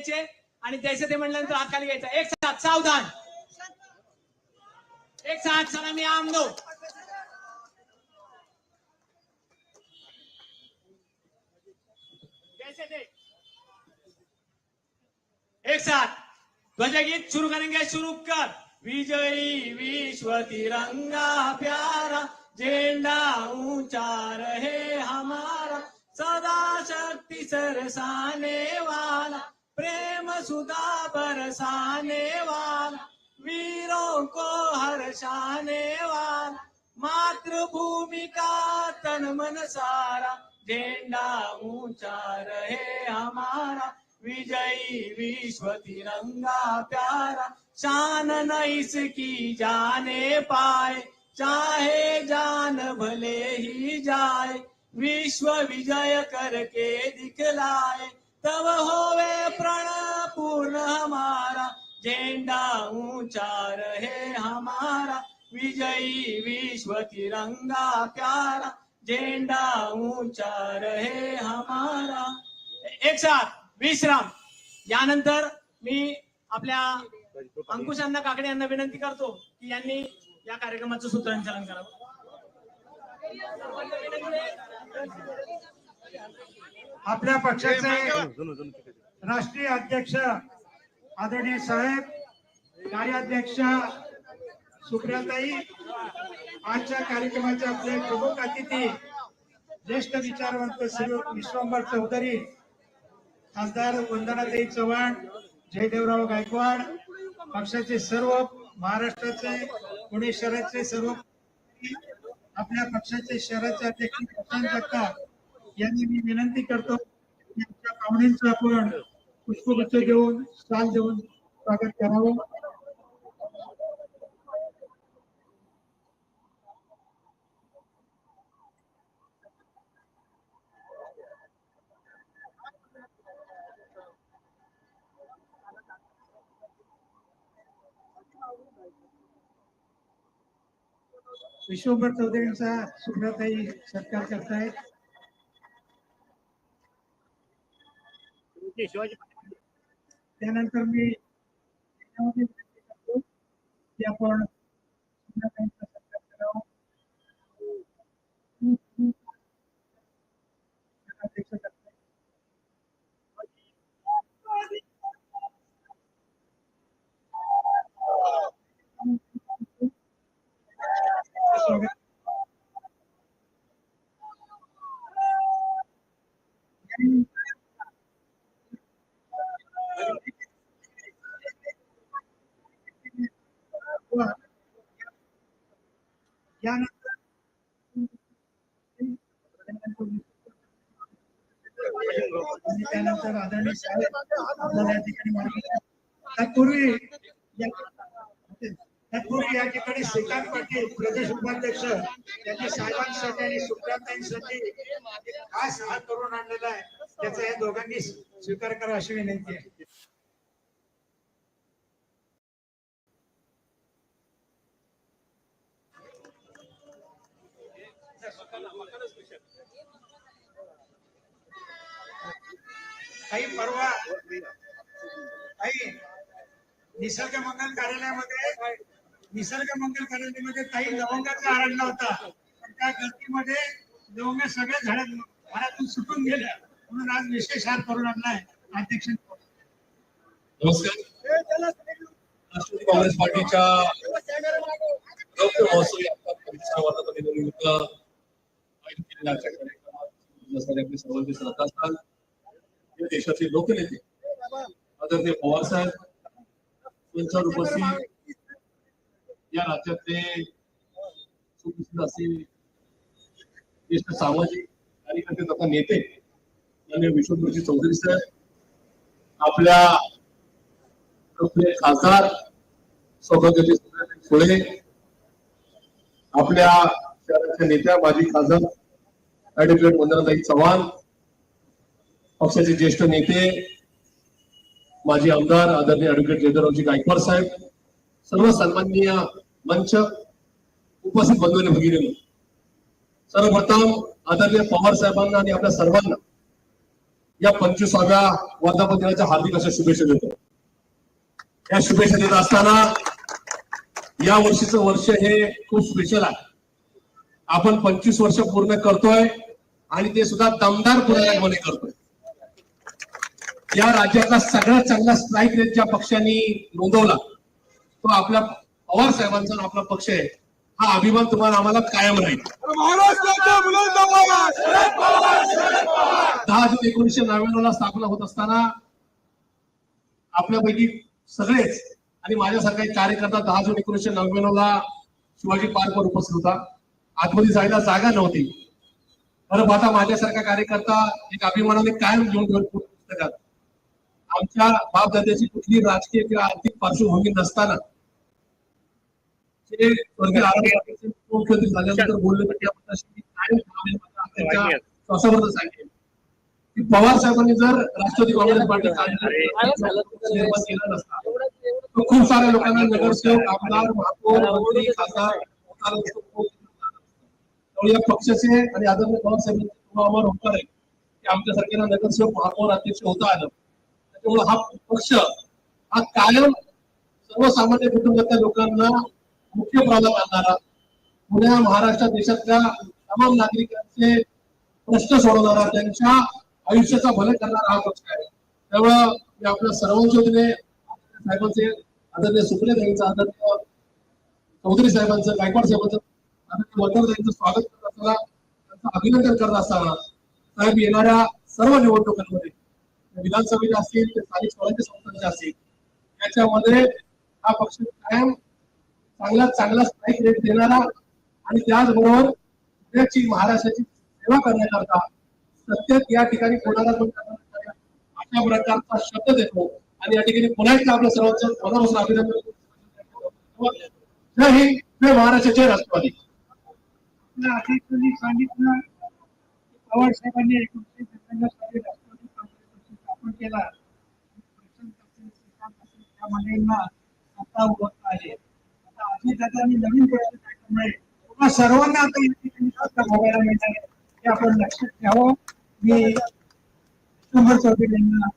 घ्यायचे आणि द्यायचे ते म्हणल्यानंतर हात खाली घ्यायचा. एक साथ सावधान. एक साथ सलामी मी आमदो. एक साथ ध्वजगीत शुरू करेंगे शुरू कर. विजयी विश्व तिरंगा प्यारा झेंडा ऊंचा रहे हमारा सदा शक्ति सरसाने वाला. प्रेम सुधा बरसाने वाला वीरों को हर्षाने वाला मातृभूमि का तन मन सारा झेंडा ऊंचा रहे हमारा विजयी विश्व तिरंगा प्यारा शान न इसकी जाने पाए चाहे जान भले ही जाए विश्व विजय करके दिखलाए तब होवे प्रण पूर्ण हमारा झेंडा ऊंचा रहे हमारा विजयी विश्व तिरंगा प्यारा झेंडा ऊंचा रहे हमारा। एक साथ विश्राम. यानंतर मी आपल्या अंकुशांना काकडे यांना विनंती करतो की यांनी या कार्यक्रमाचं सूत्रसंचालन करावं. आपल्या पक्षाचे राष्ट्रीय अध्यक्ष आदरणीय साहेब कार्याध्यक्ष सुप्रियाताई आजच्या कार्यक्रमाचे आपले प्रमुख अतिथी ज्येष्ठ विचारवंत श्री विश्वंभर चौधरी खासदार वंदनाताई चव्हाण जयदेवराव गायकवाड पक्षाचे सर्व महाराष्ट्राचे पुणे शहराचे सर्व आपल्या पक्षाचे शहराचे अध्यक्ष प्रशांत जगताप यांनी मी विनंती करतो पाहुण्यांचं आपण पुष्पगुच्छ देऊन साल देऊन स्वागत करावं. विश्वभर चौधरींचा सुप्रताई सत्कार करतायत. त्यानंतर मी याच्यामध्ये विनंती करतो की आपण सुप्रियाताईंचा सत्कार करावा अध्यक्ष करतायत. स्वागत यानंतर त्यानंतर आदरणीय साहेब आपल्याला या ठिकाणी तत्पूर्वी तत्पूर्वी या ठिकाणी श्रीकांत पाटील प्रदेश उपाध्यक्ष त्यांनी साहेबांसाठी आणि सुप्रियाताईंसाठी एक खास हात करून आणलेला आहे त्याचा या दोघांनी स्वीकार करा अशी विनंती आहे काही परवा काही निसर्ग मंगल कार्यालयामध्ये निसर्ग मंगल कार्यालयामध्ये काही लवंगाचा आणला होता. पण त्या गर्दीमध्ये लवंग सगळ्या झाडात झाडातून सुटून गेल्या म्हणून आज विशेष हार करून आणलाय अध्यक्ष. नमस्कार. राष्ट्रवादी काँग्रेस पार्टीच्या रौद्र महोत्सवी आपल्या पवित्र वर्धापन दिनानिमित्त देशाचे लोकनेते. आदरणीय पवार साहेब यांच्यावर उपस्थित या राज्यातले सुप्रसिद्ध असे ज्येष्ठ सामाजिक कार्यकर्ते तथा नेते माननीय विश्वभूषी चौधरी साहेब आपल्या लोकप्रिय खासदार सौभाग्याचे सुळे आपल्या शहराच्या नेत्या माजी खासदार ऍडव्होकेट वंदनाताई चव्हाण पक्षाचे ज्येष्ठ नेते माजी आमदार आदरणीय ऍडव्होकेट जयदरावजी गायकवाड साहेब सर्व सन्माननीय मंच उपस्थित बंधूने भगिनी सर्वप्रथम आदरणीय पवार साहेबांना आणि आपल्या सर्वांना या पंचवीसाव्या वर्धापन दिनाच्या हार्दिक अशा शुभेच्छा देतो. या शुभेच्छा देत असताना या वर्षीचं वर्ष हे खूप स्पेशल आहे. आपण पंचवीस वर्ष पूर्ण करतोय आणि ते सुद्धा दमदार पूर्णपणे करतोय. या राज्यातला सगळ्यात चांगला स्ट्राईक रेट ज्या पक्षांनी नोंदवला तो आपल्या पवार साहेबांचा आपला पक्ष आहे हा अभिमान तुम्हाला आम्हाला कायम राहील. दहा जून एकोणीसशे नव्याण्णव ला स्थापना होत असताना आपल्यापैकी सगळेच आणि माझ्यासारखा एक कार्यकर्ता दहा जून एकोणीसशे नव्याण्णव ला शिवाजी पार्कवर उपस्थित होता. आतमध्ये जायला जागा नव्हती. बरं पाहता माझ्यासारखा कार्यकर्ता एक अभिमानाने कायम घेऊन ठेवत पुस्तकात आमच्या बापदाद्याची कुठली राजकीय किंवा आर्थिक पार्श्वभूमी नसताना ते स्वर्गीय मुख्यमंत्री झाल्यानंतर बोलले. त्यांच्या श्वासावरच सांगेल की पवार साहेबांनी जर राष्ट्रवादी काँग्रेस पार्टी निर्माण केला नसता तर खूप साऱ्या लोकांना नगरसेवक आमदार महापौर मंत्री खासदार. त्यामुळे या पक्षाचे आणि आदरणीय पवार साहेबांचे आम्हाला होणार आहे की आमच्यासारख्यांना नगरसेवक महापौर अध्यक्ष होता आलं तेव्हा हा पक्ष हा कायम सर्वसामान्य कुटुंबातल्या लोकांना मुख्य प्राधान्य आणणारा पुण्या महाराष्ट्र देशातल्या तमाम नागरिकांचे प्रश्न सोडवणारा त्यांच्या आयुष्याचा भले करणारा हा पक्ष आहे. त्यामुळं मी आपल्या सर्वांच्या वतीने साहेबांचे आदरणीय सुप्रिया ताईंचं आदरणीय चौधरी साहेबांचं गायकवाड साहेबांचं आदरणीय वडकर ताईंचं स्वागत करत असताना त्यांचं अभिनंदन करत असताना साहेब येणाऱ्या सर्व निवडणुकांमध्ये विधानसभेच्या असतील ते स्थानिक स्वराज्य संस्थांच्या असतील त्याच्यामध्ये हा पक्ष कायम चांगला चांगला स्ट्राईक रेट देणारा आणि त्याचबरोबर पुण्याची महाराष्ट्राची सेवा करण्याकरता सत्यात या ठिकाणी कोणाला अशा प्रकारचा शब्द देतो. आणि या ठिकाणी पुन्हा एकदा आपल्या सर्वांचं मनापासून अभिनंदन जय हिंद जय महाराष्ट्र जय राष्ट्रवादी. सांगितलं पवार साहेबांनी एकोणीसशे सत्त्याण्णव साली राष्ट्रवादी पक्ष स्थापन केला प्रशांत असेल, श्रीकांत असेल, त्या मंडळींना आता होत आहे आता अजितदादांनी नवीन पक्ष टाकल्यामुळे तुम्हा सर्वांना आता या ठिकाणी सत्ता भोगायला मिळणार आहे. हे आपण लक्षात ठेवावं. मी शंभर चौधरी यांना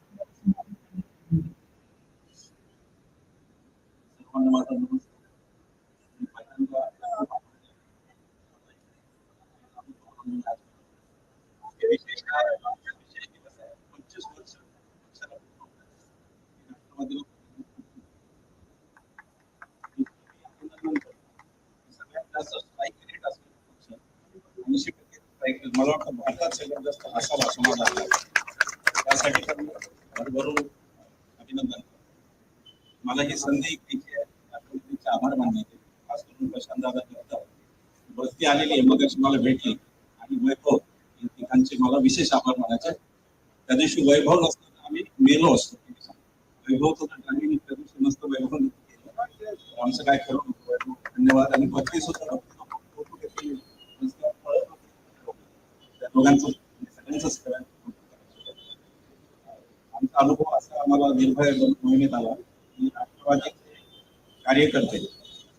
सर्वांना माझा नमस्कार. मी पहिल्यांदा हे विशेष काय आहे? विशेष दिवस आहे. पंचवीस वर्ष पक्षाला राष्ट्रवादी सगळ्यात जास्त strike rate असलेला पक्ष. ऐंशी टक्के strike rate. मला वाटतं भारतात सगळ्यात जास्त असावा असं मला त्यासाठी तर भरभरून अभिनंदन मला ही संधी घ्यायची आभार मानण्याचे खास करून प्रशांत दादा करतात. बसती आलेली आहे मग मला भेटली. आणि वैभव या ठिकाणचे मला विशेष आभार मानायचे. त्या दिवशी वैभव नसताना आम्ही मेलो असतो. वैभव तर आम्ही त्या दिवशी नसतं वैभव आमचं काय खरं वैभव धन्यवाद. आणि पत्नी सुद्धा फोटो घेतले. नुसतं पळत होते. त्या दोघांचं सगळ्यांचंच आमचा अनुभव असा आम्हाला निर्भय मोहिमेत आला. की राष्ट्रवादी कार्यकर्ते.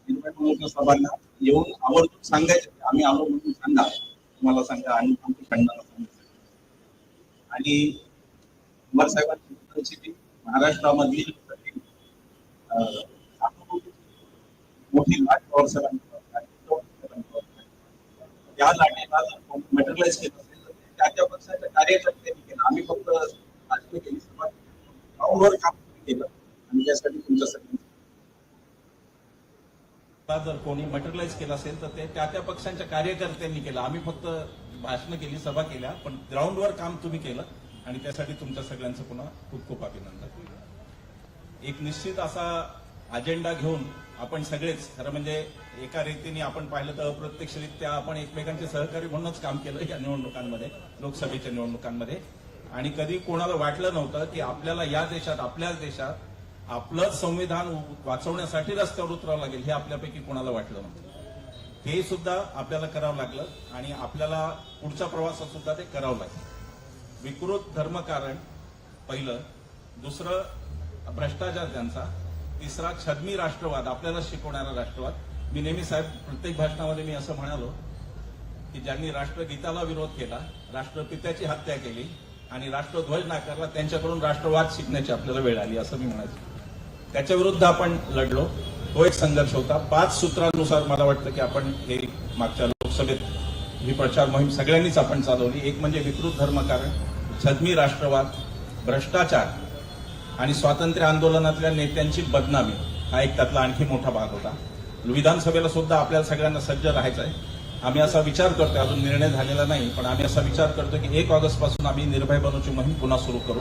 निर्भय म्हणून सभांना येऊन आवर्जून सांगायचे. आम्ही आलो म्हणून सांगा तुम्हाला सांगा आणि आमच्या खंडाला सांगा आणि कुमार साहेबांची परिस्थिती महाराष्ट्रामधली मोठी लाट पवार साहेबांवर या लाटेला मटेरियलाइज केलं असेल तर त्या त्या पक्षाच्या कार्यकर्त्यांनी केलं. आम्ही फक्त राजकीय केली सभा ग्राउंडवर काम केलं. आणि त्यासाठी तुमच्या सगळ्यांचं जर कोणी मटेरियलाइज केलं असेल तर ते त्या त्या पक्षांच्या कार्यकर्त्यांनी केलं. आम्ही फक्त भाषणं केली सभा केल्या पण ग्राउंडवर काम तुम्ही केलं. आणि त्यासाठी तुमच्या सगळ्यांचं पुन्हा खूप खूप अभिनंदन. एक निश्चित असा अजेंडा घेऊन आपण सगळेच खरं म्हणजे एका रीतीने आपण पाहिलं तर अप्रत्यक्षरित्या आपण एकमेकांचे सहकारी म्हणूनच काम केलं या निवडणुकांमध्ये लोकसभेच्या निवडणुकांमध्ये. आणि कधी कोणाला वाटलं नव्हतं की आपल्याला या देशात आपल्याच देशात आपलं संविधान वाचवण्यासाठी रस्त्यावर उतरावं लागेल हे आपल्यापैकी कोणाला वाटलं नव्हतं. हे सुद्धा आपल्याला करावं लागलं आणि आपल्याला पुढच्या प्रवासात सुद्धा ते करावं लागलं. विकृत धर्मकारण पहिलं. दुसरं भ्रष्टाचार त्यांचा. तिसरा छदमी राष्ट्रवाद आपल्याला शिकवणारा राष्ट्रवाद. मी नेहमी साहेब प्रत्येक भाषणामध्ये मी असं म्हणालो की ज्यांनी राष्ट्रगीताला विरोध केला राष्ट्रपित्याची हत्या केली आणि राष्ट्रध्वज नाकारला त्यांच्याकडून राष्ट्रवाद शिकण्याची आपल्याला वेळ आली असं मी म्हणायचं. त्याच्या विरुद्ध आपण लढलो तो एक संघर्ष होता. पाच सूत्रांनुसार मला वाटतं की आपण हे मागच्या लोकसभेत ही प्रचार मोहीम सगळ्यांनीच आपण चालवली. एक म्हणजे विकृत धर्मकारण छदमी राष्ट्रवाद भ्रष्टाचार आणि स्वातंत्र्य आंदोलनातल्या नेत्यांची बदनामी हा एक त्यातला आणखी मोठा भाग होता. विधानसभेला सुद्धा आपल्याला सगळ्यांना सज्ज राहायचं आहे आम्ही असा विचार करतोय अजून निर्णय झालेला नाही पण आम्ही असा विचार करतो की एक ऑगस्टपासून आम्ही निर्भय बनूची मोहीम पुन्हा सुरू करू.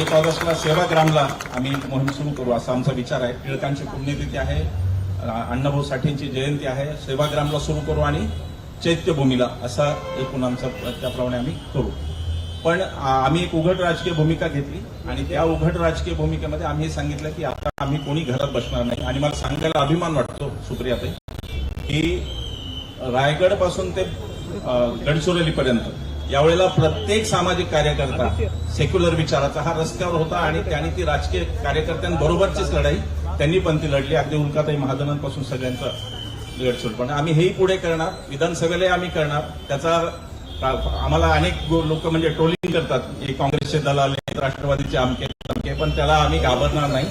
एक ऑगस्टला सेवाग्रामला आम्ही मोहीम सुरू करू असा आमचा विचार आहे. टिळकांची पुण्यतिथी आहे अण्णाभाऊ साठेंची जयंती आहे सेवाग्रामला सुरू करू आणि चैत्यभूमीला असा एकूण आमचा त्याप्रमाणे आम्ही करू. पण आम्ही एक उघड राजकीय भूमिका घेतली आणि त्या उघड राजकीय भूमिकेमध्ये आम्ही सांगितलं की आता आम्ही कोणी घरात बसणार नाही. आणि मला सांगायला अभिमान वाटतो सुप्रियाताई की रायगडपासून ते गडचिरोलीपर्यंत यावेळेला प्रत्येक सामाजिक कार्यकर्ता सेक्युलर विचाराचा हा रस्त्यावर होता आणि त्यांनी ती राजकीय कार्यकर्त्यांबरोबरचीच लढाई त्यांनी पण ती लढली. अगदी उल्काताई महाजनांपासून सगळ्यांचा गडचिरोली. पण आम्ही हेही पुढे करणार विधानसभेलाही आम्ही करणार. त्याचा आम्हाला अनेक लोक म्हणजे ट्रोलिंग करतात. हे काँग्रेसचे दलाल आहेत राष्ट्रवादीचे आमके तमके पण त्याला आम्ही घाबरणार नाही.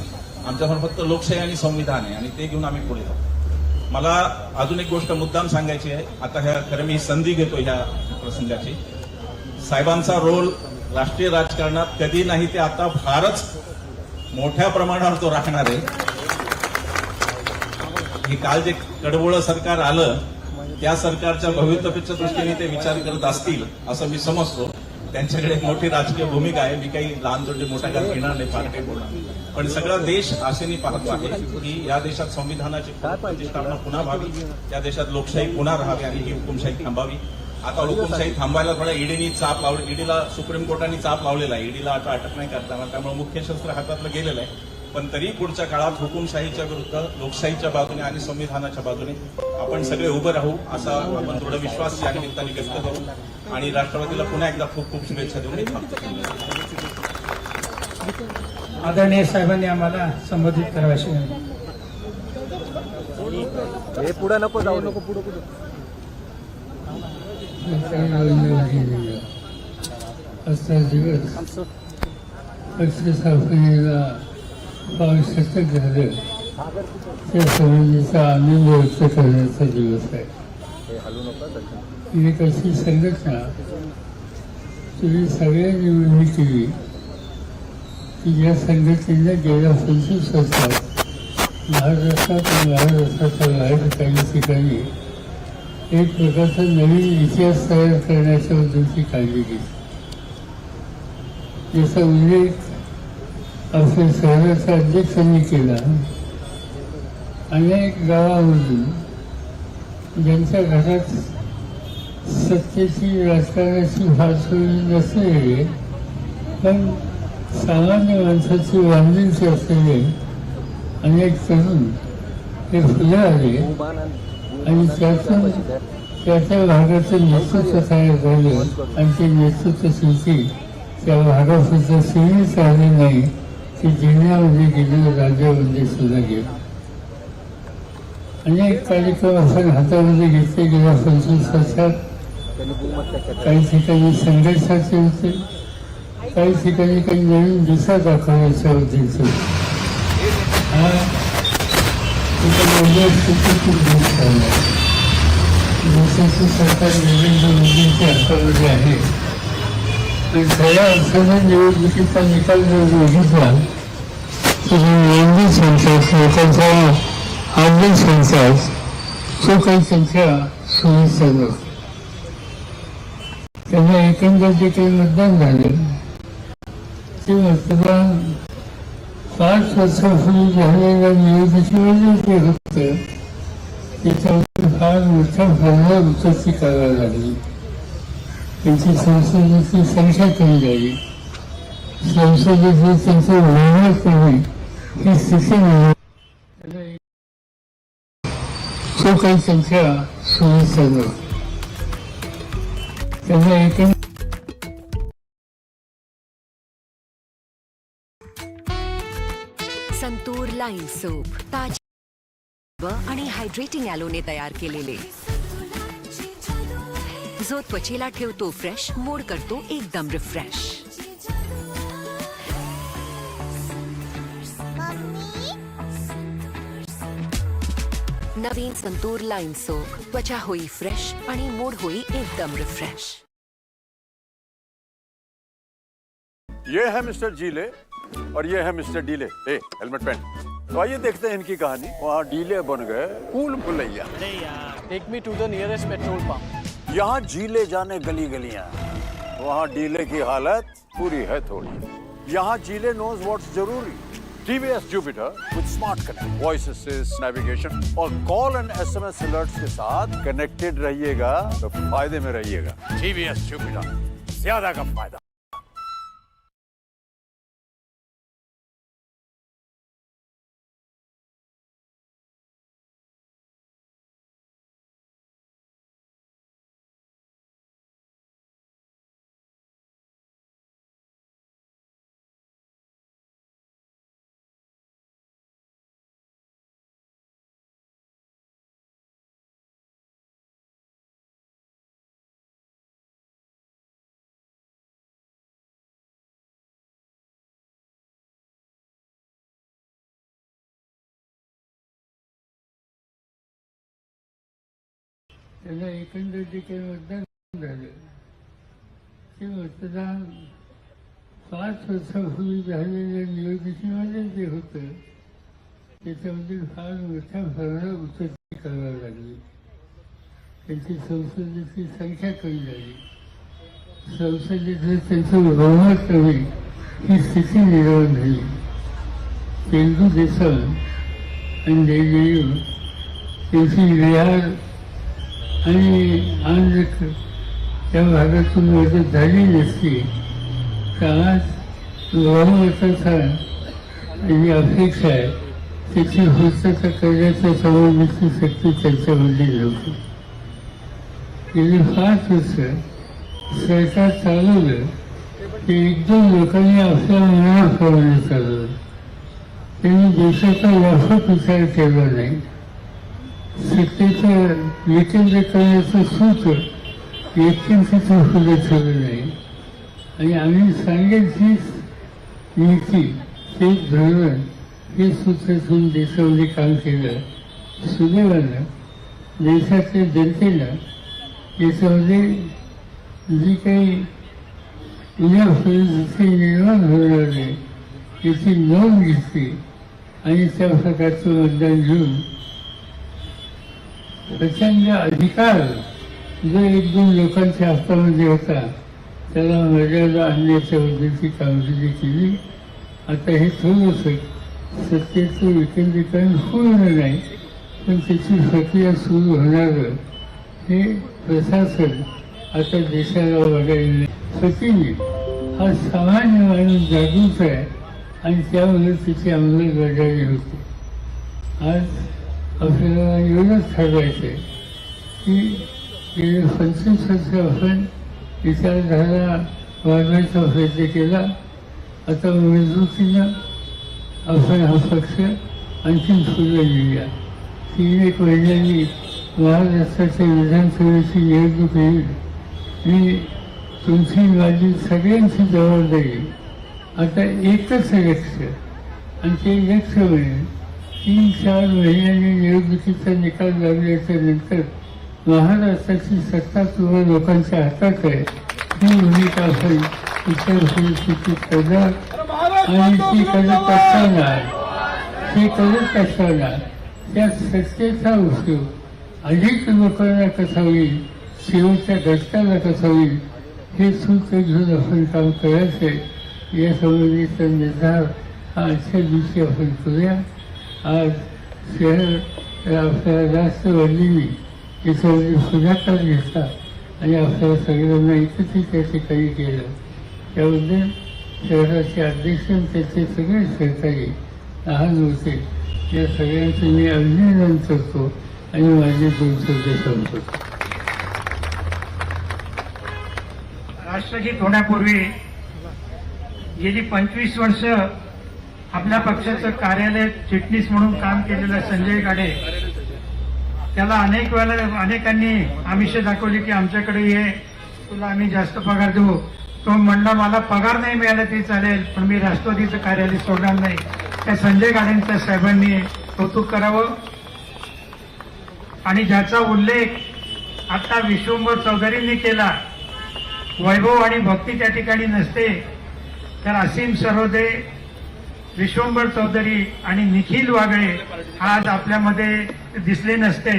आमच्यासमोर फक्त लोकशाही आणि संविधान आहे आणि ते घेऊन आम्ही पुढे जाऊ. मला अजून एक गोष्ट मुद्दाम सांगायची आहे. आता ह्या खरं मी संधी घेतो ह्या प्रसंगाची. साहेबांचा रोल राष्ट्रीय राजकारणात कधी नाही ते आता फारच मोठ्या प्रमाणावर तो राखणार आहे. हे काल जे कडबोळं सरकार आलं त्या सरकारच्या भवितव्याच्या दृष्टीने ते विचार करत असतील असं मी समजतो. त्यांच्याकडे मोठी राजकीय भूमिका आहे. मी काही लहान छोटे मोठ्या घात घेणार नाही फार काही बोलणार पण सगळा देश आशेने पाहतो आहे की या देशात संविधानाची प्रतिष्ठापना म्हणजे पुन्हा व्हावी. या देशात लोकशाही पुन्हा राहावी आणि ही हुकुमशाही थांबावी. आता हुकुमशाही थांबायला थोडा ईडीनी चाप लावली ईडीला सुप्रीम कोर्टाने चाप लावलेला आहे. ईडीला आता अटक नाही करता त्यामुळे मुख्य शस्त्र हातातलं गेलेलं आहे. पण तरी पुढच्या काळात हुकुमशाहीच्या विरुद्ध लोकशाहीच्या बाजूने आणि संविधानाच्या बाजूने आपण सगळे उभं राहू असा आपण दृढ विश्वास या निमित्ताने व्यक्त करू. आणि राष्ट्रवादीला पुन्हा एकदा खूप खूप शुभेच्छा देऊन आदरणीय साहेबांनी आम्हाला संबोधित करावयाची विनंती. आजचा दिवस. पक्षस्थापनेला बावीस शतक झालं त्या संबंधीचा आनंद व्यक्त करण्याचा दिवस आहे एक अशी संघटना तुम्ही सगळ्या निवडणी केली की या संघटनेने गेल्या पंचवीस वर्षात महाराष्ट्रात आणि महाराष्ट्राच्या बाहेर काही ठिकाणी एक प्रकारचा नवीन इतिहास तयार करण्याच्या बद्दलची काळजी घेतली याचा उल्लेख आपल्या शहराच्या अध्यक्षांनी केला. अनेक गावामधून ज्यांच्या घरात सत्तेची राजकारणाची फार सोयी नसलेले पण सामान्य माणसाची वांधिंची असलेले अनेक तरुण हे फुले आले आणि त्यातून त्या त्या भागाचं नेतृत्व तयार झालं. आणि ते नेतृत्व शेवटी त्या भागापुरतं सीमित राहिले नाही. ते जिल्ह्यामध्ये गेले राज्यामध्ये सुद्धा गेले. अनेक कार्यक्रम असं हातामध्ये घेतले गेल्या पंचवीस वर्षात. काही ठिकाणी संघर्षाचे होते. काही ठिकाणी काही नवीन दिशा दाखवण्याच्या होते. हा एका मोठ्या स्थितीतून देश चालला देशाचे सरकार नरेंद्र मोदींच्या हातामध्ये आहे. खऱ्या अर्थानं निवडणुकीचा निकाल जर बघितला तर एवढी संख्या लोकांचा आर्थिक संख्या तो काही संख्या सोयीचा नव्हती त्यांना एकंदर जे काही मतदान झाले ते मतदान पाच वर्षापूर्वी झालेल्या निवडणुकीमध्ये होतं त्याच्यामध्ये फार मोठ्या प्रमाणात उत्पत्ती करायला लागली. त्यांची संसदेची संख्या कमी झाली. संसदेची त्यांचं मेहनत कमी ही स्थिती नाही. तो काही संख्या सुरू नव्हती त्यांना एकंदर संतूर लाईन सूप ताज आणि हायड्रेटिंग ॲलोने तयार केलेले. जो त्वचेला ठेवतो फ्रेश मूड करतो एकदम रिफ्रेश नवीन संतूर लाईन सोप त्वचा होई फ्रेश आणि मूड होई एकदम रिफ्रेश ये है मिस्टर जीले और ये है मिस्टर डीले। ए हेलमेट पहन। तो आइए देखते हैं इनकी कहानी। वहाँ डीले बन गए फूल Bhulaiyaa take me to the nearest petrol pump यहाँ जीले जाने गली गलियाँ वहाँ डीले की हालत पूरी है थोड़ी। यहाँ जीले नोज़ व्हाट्स ज़रूरी। TVS Jupiter with smart connect voice assist navigation और कॉल एंड एसएमएस अलर्ट्स के साथ कनेक्टेड रहिएगा तो फ़ायदे में रहिएगा। टीवीएस जुपिटर ज़्यादा का फ़ायदा। त्याला एकंदर जे काही मतदान झालं ते मतदान पाच वर्षापूर्वी झालेल्या निवडणुकीमध्ये जे होतं त्याच्यामध्ये फार मोठ्या भरणा उचलती करावी लागली. त्यांची संसदेची संख्या कमी झाली. संसदेचं त्यांचं व्यवहार कमी ही स्थिती निर्माण झाली. तेलगू देशम आणि जयजयू त्यांची बिहार आणि आज त्या भागातून मदत झाली नसती. तर आज बहुमताचा जी अपेक्षा आहे त्याची पूर्तता करण्याच्या संबंधीची शक्ती त्यांच्यामध्ये नव्हती. गेली पाच वर्ष सरकार चालवलं ते एकदम लोकांनी आपल्या मनाप्रमाणे चालवलं त्यांनी देशाचा व्यापक विचार केला नाही. सत्तेचं विकेंद्रीकरणाचं सूत्र व्यक्तींचं फुलं ठेवलं नाही. आणि आम्ही सांगेल हीच नीती ते धोरण हे सूत्र ठेवून देशामध्ये काम केलं. सुदैवानं देशातल्या जनतेनं याच्यामध्ये जी काही उद्या परिस्थिती निर्माण होणार आहे याची नोंद घेतली. आणि त्या प्रकारचं मतदान घेऊन प्रचंड अधिकार जो एक दोन लोकांच्या हातामध्ये होता त्याला मर्यादा आणण्याच्या उद्देशी कामगिरी केली. आता हे थोडंसं सत्तेचं विकेंद्रीकरण पूर्ण नाही पण त्याची प्रक्रिया सुरू होणारं हे प्रशासन आता देशाला बघायला सचिन हा सामान्य माणूस जागृत आहे आणि त्यामुळे त्याची अंमलबजावणी होते. आज आपल्याला एवढंच ठरवायचं. की गेले पंचवीस वर्षापासून विचारधारा वाढवायचा प्रयत्न केला आता मजबूतीनं आपण हा पक्ष आणखी सुरू लिहिला तीन एक महिन्यांनी महाराष्ट्राच्या विधानसभेची निवडणूक येईल. मी तुमची माझी सगळ्यांची जबाबदारी. आता एकच लक्ष आणि ते लक्ष म्हणजे तीन चार महिन्यांनी निवडणुकीचा निकाल लागल्याच्या नंतर महाराष्ट्राची सत्ता तुम्हा लोकांच्या हातात आहे. ही भूमिका असेल इतर परिस्थिती करणार आणि ती करत असताना ते करत असताना त्या सत्तेचा उपयोग अधिक लोकांना कसा होईल शेवटच्या घटकाला कसा होईल हे सूत्र घेऊन आपण काम करायचं आहे या संबंधीचा निर्धार हा आजच्या दिवशी आपण करूया. आज शहर आपल्याला जास्त वडली की सगळी पुढाकार घेतला आणि आपल्याला सगळ्यांना एकत्रित त्या ठिकाणी केलं त्याबद्दल शहराचे अध्यक्ष त्याचे सगळे सहकारी लहान होते. या सगळ्यांचं मी अभिनंदन करतो आणि माझे दोन शब्द सांगतो राष्ट्रगीत होण्यापूर्वी गेली पंचवीस वर्ष आपल्या पक्षाचं कार्यालय चिटणीस म्हणून काम केलेलं संजय गाडे त्याला अनेक वेळेला अनेकांनी आमिष दाखवली की आमच्याकडे ये तुला आम्ही जास्त पगार देऊ. तो म्हणला मला पगार नाही मिळाला तरी चालेल पण मी राष्ट्रवादीचं कार्यालय सोडणार नाही. त्या संजय गाडेंच्या साहेबांनी कौतुक करावं. आणि ज्याचा उल्लेख आता विश्वंभर चौधरींनी केला वैभव आणि भक्ती त्या ठिकाणी नसते तर असीम सरोदे विश्वंभर चौधरी आणि निखिल वागळे आज आपल्यामध्ये दिसले नसते.